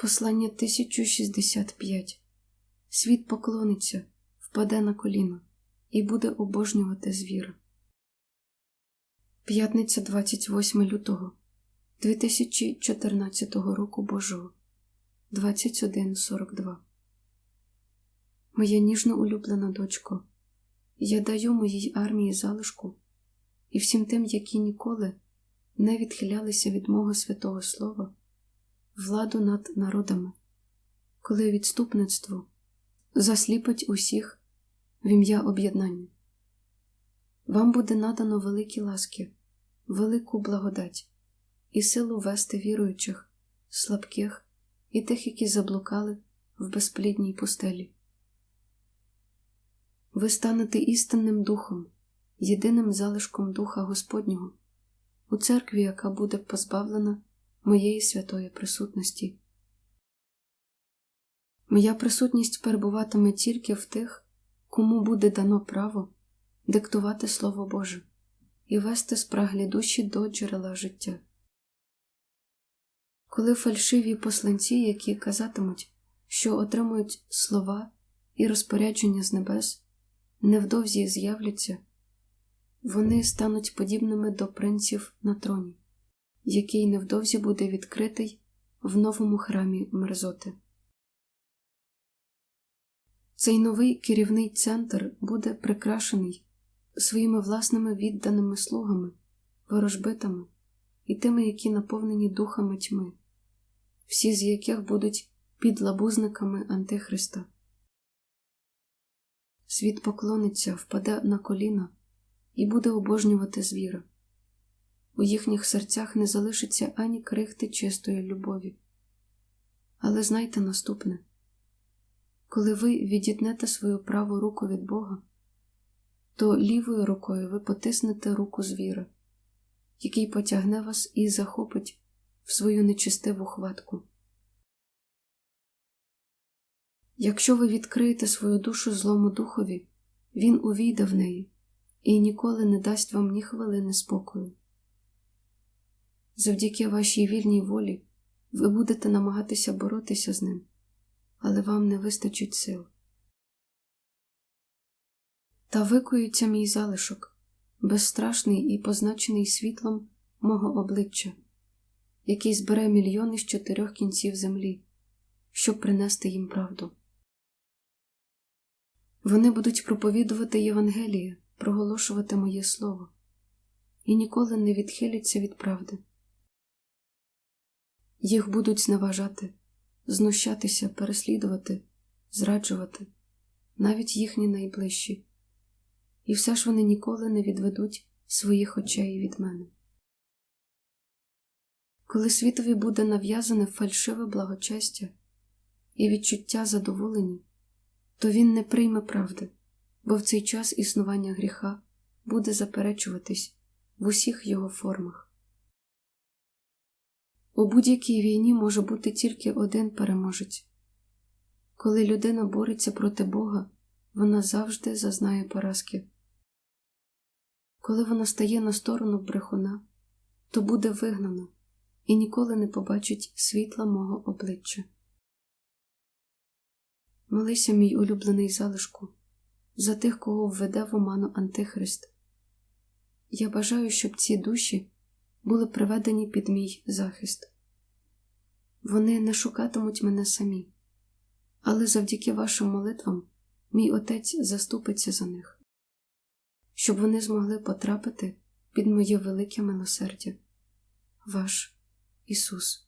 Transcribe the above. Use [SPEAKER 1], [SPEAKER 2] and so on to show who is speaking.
[SPEAKER 1] Послання 1065 Світ поклониться, впаде на коліна і буде обожнювати звіра. П'ятниця 28 лютого 2014 року Божого. 21.42 Моя ніжно улюблена дочко, я даю моїй армії залишку і всім тим, які ніколи не відхилялися від мого святого Слова, владу над народами, коли відступництво засліпить усіх в ім'я об'єднання. Вам буде надано великі ласки, велику благодать і силу вести віруючих, слабких і тих, які заблукали в безплідній пустелі. Ви станете істинним духом, єдиним залишком Духа Господнього у церкві, яка буде позбавлена моєї святої присутності. Моя присутність перебуватиме тільки в тих, кому буде дано право диктувати Слово Боже і вести спраглі душі до джерела життя. Коли фальшиві посланці, які казатимуть, що отримують слова і розпорядження з небес, невдовзі з'являться, вони стануть подібними до принців на троні, який невдовзі буде відкритий в новому храмі мерзоти. Цей новий керівний центр буде прикрашений своїми власними відданими слугами, ворожбитами і тими, які наповнені духами тьми, всі з яких будуть підлабузниками Антихриста. Світ поклониться, впаде на коліна і буде обожнювати звіра. У їхніх серцях не залишиться ані крихти чистої любові. Але знайте наступне коли ви відітнете свою праву руку від Бога, то лівою рукою ви потиснете руку звіра, який потягне вас і захопить в свою нечистиву хватку. Якщо ви відкриєте свою душу злому духові, він увійде в неї і ніколи не дасть вам ні хвилини спокою. Завдяки вашій вільній волі ви будете намагатися боротися з ним, але вам не вистачить сил. Та викується мій залишок, безстрашний і позначений світлом мого обличчя, який збере мільйони з чотирьох кінців землі, щоб принести їм правду. Вони будуть проповідувати Євангеліє, проголошувати моє слово і ніколи не відхиляться від правди. Їх будуть зневажати, знущатися, переслідувати, зраджувати, навіть їхні найближчі, і все ж вони ніколи не відведуть своїх очей від мене. Коли світові буде нав'язане фальшиве благочестя і відчуття задоволення, то він не прийме правди, бо в цей час існування гріха буде заперечуватись в усіх його формах. У будь-якій війні може бути тільки один переможець. Коли людина бореться проти Бога, вона завжди зазнає поразки. Коли вона стає на сторону брехуна, то буде вигнана і ніколи не побачить світла мого обличчя. Молися, мій улюблений залишку, за тих, кого введе в оману Антихрист. Я бажаю, щоб ці душі були приведені під мій захист. Вони не шукатимуть мене самі, але завдяки вашим молитвам мій Отець заступиться за них, щоб вони змогли потрапити під моє велике милосердя. Ваш Ісус.